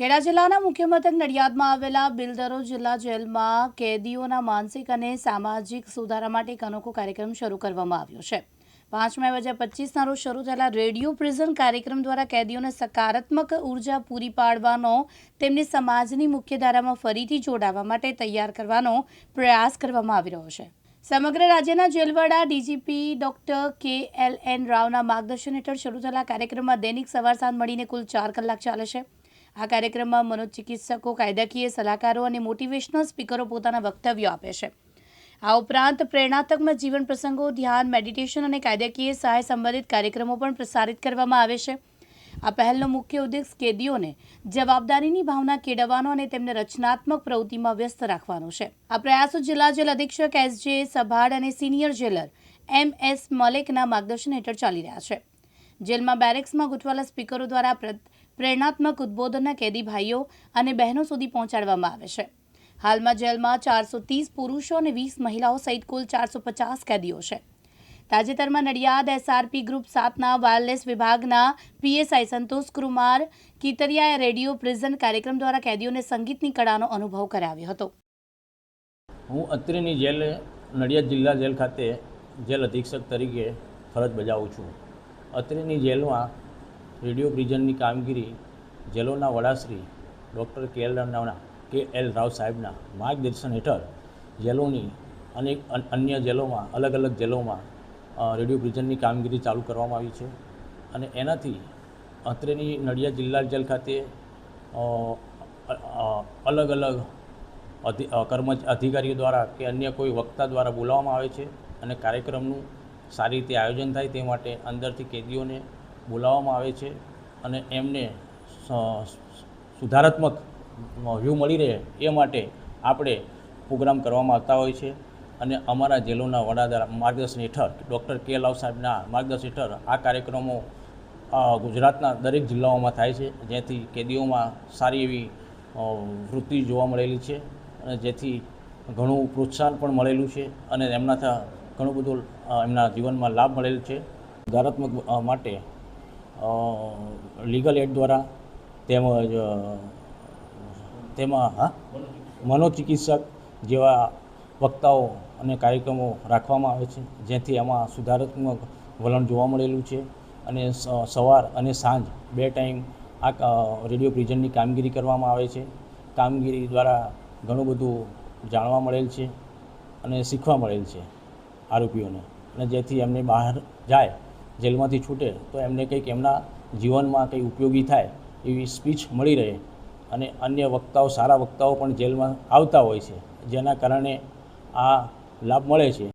ખેડા જિલ્લાના મુખ્ય મથક નડિયાદમાં આવેલા બિલ્ડરો જિલ્લા જેલમાં કેદીઓના માનસિક અને સામાજિક સુધારા માટે એક અનોખો કાર્યક્રમ શરૂ કરવામાં આવ્યો છે. પાંચ મે હજાર પચીસના રોજ શરૂ થયેલા રેડિયો પ્રિઝન કાર્યક્રમ દ્વારા કેદીઓને સકારાત્મક ઊર્જા પૂરી પાડવાનો, તેમને સમાજની મુખ્યધારામાં ફરીથી જોડાવા માટે તૈયાર કરવાનો પ્રયાસ કરવામાં આવી રહ્યો છે. સમગ્ર રાજ્યના જેલવાડા DGP doctor K L N રાવના માર્ગદર્શન હેઠળ શરૂ થયેલા કાર્યક્રમમાં દૈનિક સવાર સાંજ મળીને કુલ ચાર કલાક ચાલે છે. આ કાર્યક્રમમાં મનોચિકિત્સકો, કાયદાકીય સલાહકારો અને મોટિવેશનલ સ્પીકરો પોતાના વક્તવ્યો આપે છે. આ ઉપરાંત પ્રેરણાત્મક જીવન પ્રસંગો, ધ્યાન મેડિટેશન અને કાયદાકીય સહાય સંબંધિત કાર્યક્રમો પણ પ્રસારિત કરવામાં આવે છે. આ પહેલનો મુખ્ય ઉદ્દેશ કેદીઓને જવાબદારીની ભાવના કેળવવાનો અને તેમને રચનાત્મક પ્રવૃત્તિમાં વ્યસ્ત રાખવાનો છે. આ પ્રયાસો જિલ્લા જેલ અધિક્ષક, એસ જે સભાડ અને સિનિયર જેલર એમ એસ મલેકના માર્ગદર્શન હેઠળ ચાલી રહ્યા છે. જેલમાં બેરેક્સમાં ગોઠવાયેલા સ્પીકરો દ્વારા પ્રેરણાત્મક ઉદ્બોધનના કેદી ભાઈઓ અને બહેનો સુધી પહોંચાડવામાં આવે છે. હાલમાં જેલમાં ચારસો ત્રીસ પુરુષો અને વીસ મહિલાઓ સહિત કુલ ચારસો પચાસ કેદીઓ છે. તાજેતરમાં નડિયાદ એસઆરપી ગ્રુપ સાતના વાયરલેસ વિભાગના પીએસઆઈ સંતોષ કુમાર કીતરિયાએ રેડિયો પ્રિઝન કાર્યક્રમ દ્વારા કેદીઓને સંગીતની કળાનો અનુભવ કરાવ્યો હતો. હું અત્રેની જેલ, નડિયાદ જિલ્લા જેલ ખાતે જેલ અધિક્ષક તરીકે ફરજ બજાવું છું. અત્રેની જેલમાં રેડિયો પ્રિઝનની કામગીરી જેલોના વડાશ્રી ડૉક્ટર કે એલ રાવના કે એલ રાવ સાહેબના માર્ગદર્શન હેઠળ જેલોની અનેક અન- અન્ય જેલોમાં અલગ અલગ જેલોમાં રેડિયો પ્રિઝનની કામગીરી ચાલુ કરવામાં આવી છે. અને એનાથી અત્રેની નડિયાદ જિલ્લા જેલ ખાતે અલગ અલગ અધિ અ, કર્મ અધિકારીઓ દ્વારા કે અન્ય કોઈ વક્તા દ્વારા બોલાવવામાં આવે છે અને કાર્યક્રમનું સારી રીતે આયોજન થાય તે માટે અંદરથી કેદીઓને બોલાવવામાં આવે છે અને એમને સુધારાત્મક વ્યૂ મળી રહે એ માટે આપણે પ્રોગ્રામ કરવામાં આવતા હોય છે. અને અમારા જેલોના વડા માર્ગદર્શન હેઠળ ડૉક્ટર કે લાવ સાહેબના માર્ગદર્શન હેઠળ આ કાર્યક્રમો ગુજરાતના દરેક જિલ્લાઓમાં થાય છે. જેથી કેદીઓમાં સારી એવી વૃત્તિ જોવા મળેલી છે અને જેથી ઘણું પ્રોત્સાહન પણ મળેલું છે અને એમનાથી ઘણું બધું એમના જીવનમાં લાભ મળેલ છે. સુધારાત્મક માટે લીગલ એડ દ્વારા તેમજ તેમાં, હા? મનોચિકિત્સક જેવા વક્તાઓ અને કાર્યક્રમો રાખવામાં આવે છે, જેથી એમાં સુધારાત્મક વલણ જોવા મળેલું છે અને સવાર અને સાંજ બે ટાઈમ આ રેડિયો પ્રિઝનની કામગીરી કરવામાં આવે છે. કામગીરી દ્વારા ઘણું બધું જાણવા મળેલ છે અને શીખવા મળેલ છે આરોપીઓને અને જેથી એમને બહાર જાય જેલમાંથી છૂટે, તો એમને કંઈક એમના જીવનમાં કંઈ ઉપયોગી થાય એવી સ્પીચ મળી રહે. અને અન્ય વક્તાઓ, સારા વક્તાઓ પણ જેલમાં આવતા હોય છે, જેના કારણે આ લાભ મળે છે.